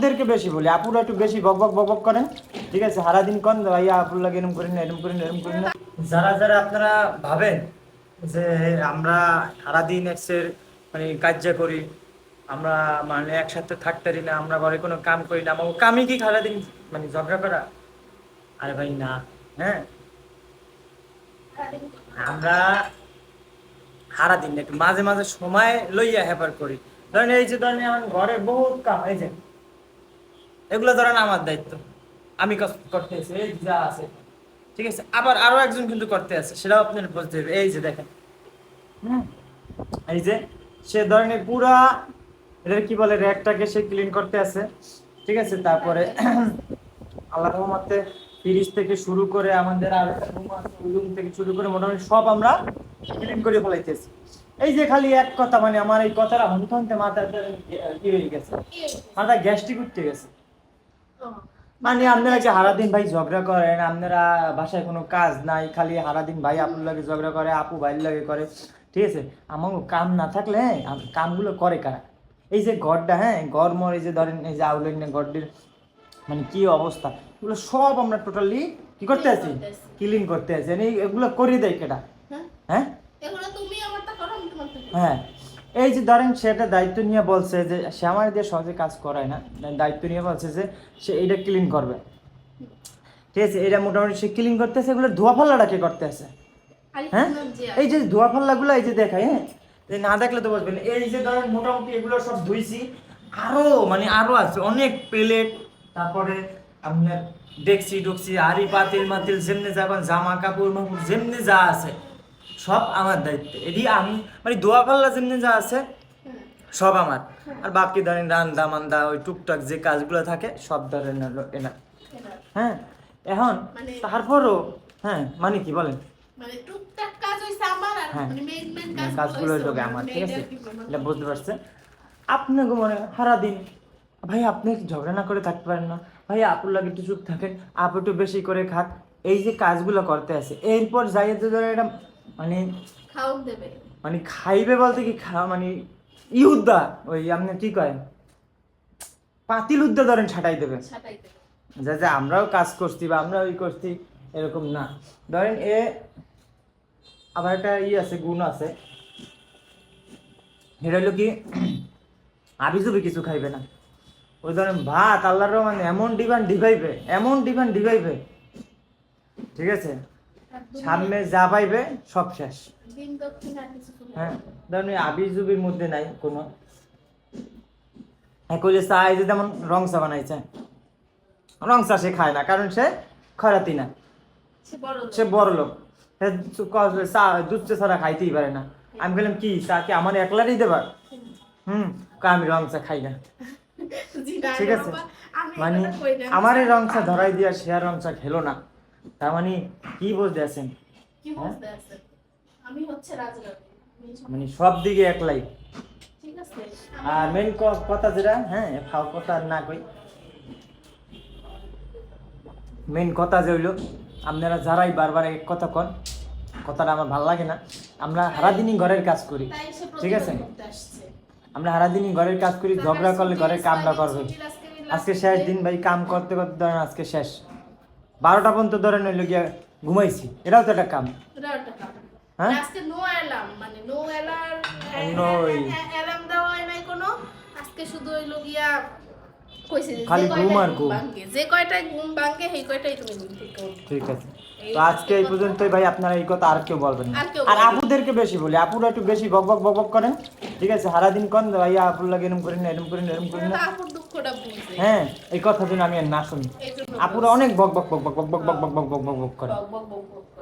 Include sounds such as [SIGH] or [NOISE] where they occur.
আপুদেরকে বেশি বলি, আপুরা একটু বেশি বক বক বক বক করেন। ঠিক আছে, সারাদিন কন, ভাইয়া আপুর লাগে এরম করেন না, এরম করেন এরম করেন যারা যারা আপনারা ভাবেন যে আমরা সারাদিন এক্সের মানে কার্য করি, আমরা মানে একসাথে থাকতে না, আমরা ঘরে কোনো কাম করি না, আমার কামই কি সারাদিন মানে ঝগড়া করা? আরে ভাই না হ্যাঁ? আমরা সারাদিন একটু মাঝে মাঝে সময় লইয়া হেপার করি। ধরেন এই যে ধরেন আমার ঘরে বহুত কাম, এই যে এগুলো ধরেন আমার দায়িত্ব। আমি করতে আছি, এই যা আছে। ঠিক আছে? আবার আরও একজন কিন্তু করতে আছে, সেটাও আপনার বুঝতে হবে। এই যে দেখেন। এই যে, সে ধরেন পুরা এটা কি বলে, র্যাকটাকে সে ক্লিন করতে আছে। ঠিক আছে? তারপরে [CLEARS THROAT] আল্লাহ রহমতে ফ্রিজ থেকে শুরু করে আমাদের আর রুম থেকে শুরু করে মোটামুটি সব আমরা ক্লিন করে ফেলাইতেছি। এই যে খালি এক কথা মানে আমার এই কথাটা হনতে হনতে মাথা কি হয়ে গেছে? মাথা গ্যাস্ট্রিক উঠতে গেছে। মানে আপনারা যে হারাদিন ভাই ঝগড়া করেন আপনারা বাসায় কোনো কাজ নাই খালি হারাদিন ভাই আপুর লাগে ঝগড়া করে আপু ভাইয়ের লাগে করে ঠিক আছে? আমার কাম না থাকলে হ্যাঁ কামগুলো করে কারা? এই যে ঘরটা হ্যাঁ ঘর মর এই যে ধরেন এই যে আউলেন ঘরটির মানে কি অবস্থা? এগুলো সব আমরা টোটালি কি করতে আছি? ক্লিন করতে আছি। মানে এগুলো করে দেয় কেটা হ্যাঁ? হ্যাঁ। হ্যাঁ এই যে ধরেন সেটা দায়িত্ব নিয়ে বলছে যে সে আমার দিয়ে সহজে কাজ করায় না। দায়িত্ব নিয়ে বলছে যে সে এটা ক্লিন করবে। ঠিক আছে এটা মোটামুটি সে ক্লিন করতেছে এগুলো ধোয়া ফাল্লাটা কে করতে আছে হ্যাঁ? এই যে ধোয়া ফাল্লাগুলো এই যে দেখায় হ্যাঁ? না দেখলে তো বুঝবেন। এই যে ধরেন মোটামুটি এগুলো সব ধুইছি আরও মানে আরও আছে অনেক প্লেট তারপরে আপনার ডেকসি ডুকসি আরি পাতিল মাতিল যেমনি যাবেন জামা কাপড় মাপুর যেমনি যা আছে। সব আমার দায়িত্ব। এটি আমি মানে দোয়া পাল্লা যেমনি যা আছে সব আমার। আর বাকি ধরেন রান্দা মান্দা ওই টুকটাক যে কাজগুলো থাকে সব ধরেন এনার। হ্যাঁ? এখন মানে- তারপরও হ্যাঁ মানে কি বলেন? মানে হ্যাঁ। মানে কাজগুলো হইল আমার। ঠিক আছে? এটা বুঝতে পারছে আপনাকে মনে হয় সারাদিন ভাই আপনি ঝগড়া না করে থাকতে পারেন না? ভাই আপুর লাগে একটু চুপ থাকেন আপু একটু বেশি করে খাক। এই যে কাজগুলো করতে আছে এরপর যাইয়ে ধরো এটা মানে খাও দেবে। মানে খাইবে বলতে কি খা মানে ইউদ্দা ওই আপনি কি কয়? পাতিল উদ্দা ধরেন ছাটাই দেবে। যা যে আমরাও কাজ করছি বা আমরা ওই করছি এরকম না। ধরেন এ আবার একটা ই আছে গুণ আছে। এটা হলো কি আবিজুবি কিছু খাইবে না। ওই ধরেন ভাত আল্লাহর মানে এমন ডিমান্ড ডিভাইবে এমন ডিমান্ড ডিভাইবে ঠিক আছে? সামনে যা পাইবে সব শেষ। হ্যাঁ ধরেন আবিজুবির মধ্যে নাই কোনো। এক চা এই যে যেমন রং চা বানাইছে। রং চা সে খায় না কারণ সে খরাতি না। সে বড় লোক। চু- দুধ চা ছাড়া খাইতেই পারে না। আমি বললাম কি চা কি আমার একলারই দেবার? হুম আমি রং চা খাই না। ঠিক আছে? মানে আমার এই রং চা ধরাই দিয়া সে আর রং চা খেলো না। তার মানে কি বুঝতে আছেন? কি বুঝতে আছে আমি হচ্ছে রাজরানী মানে সব দিকে একলাই। ঠিক আছে। আর মেন কথা যেটা হ্যাঁ ফাও কথা না কই। মেন কথা যে হইল আপনারা যারাই বারবার এক কথা কন কথাটা আমার ভালো লাগে না। আমরা সারাদিনই ঘরের কাজ করি ঠিক আছে? আমরা সারাদিনই ঘরের কাজ করি ঝগড়া করলে ঘরের কামটা করবে। আজকে শেষ দিন ভাই কাম করতে করতে ধরেন আজকে শেষ। বারোটা পর্যন্ত ধরে হইল গিয়া ঘুমাইছি। এটাও তো একটা কাম। হ্যাঁ? আজকে নো অ্যালার্ম মানে নো অ্যালার্ম অ্যালার্ম দেওয়া হয় নাই কোনো। আজকে শুধু হইল গিয়া কইছে খালি ঘুম আর ঘুম। যে কয়টায় ঘুম ভাঙ্গে সেই কয়টাই তুমি ঘুম ঠিক আছে। তো আজকে এই পর্যন্তই ভাই আপনারা এই কথা আর কেউ বলবেন না। আর। আপুদেরকে বেশি বলি আপুরা একটু বেশি বক বক বক বক করেন। ঠিক আছে সারাদিন কন ভাইয়া আপুর লাগে এরম করেন না এরম করেন না, এরম করি না হ্যাঁ এই কথা শুনে আমি আর না শুনি আপুরা অনেক বক বক বক বক বক বক বক বক বক বক বক বক করে বক বক বক বক করে।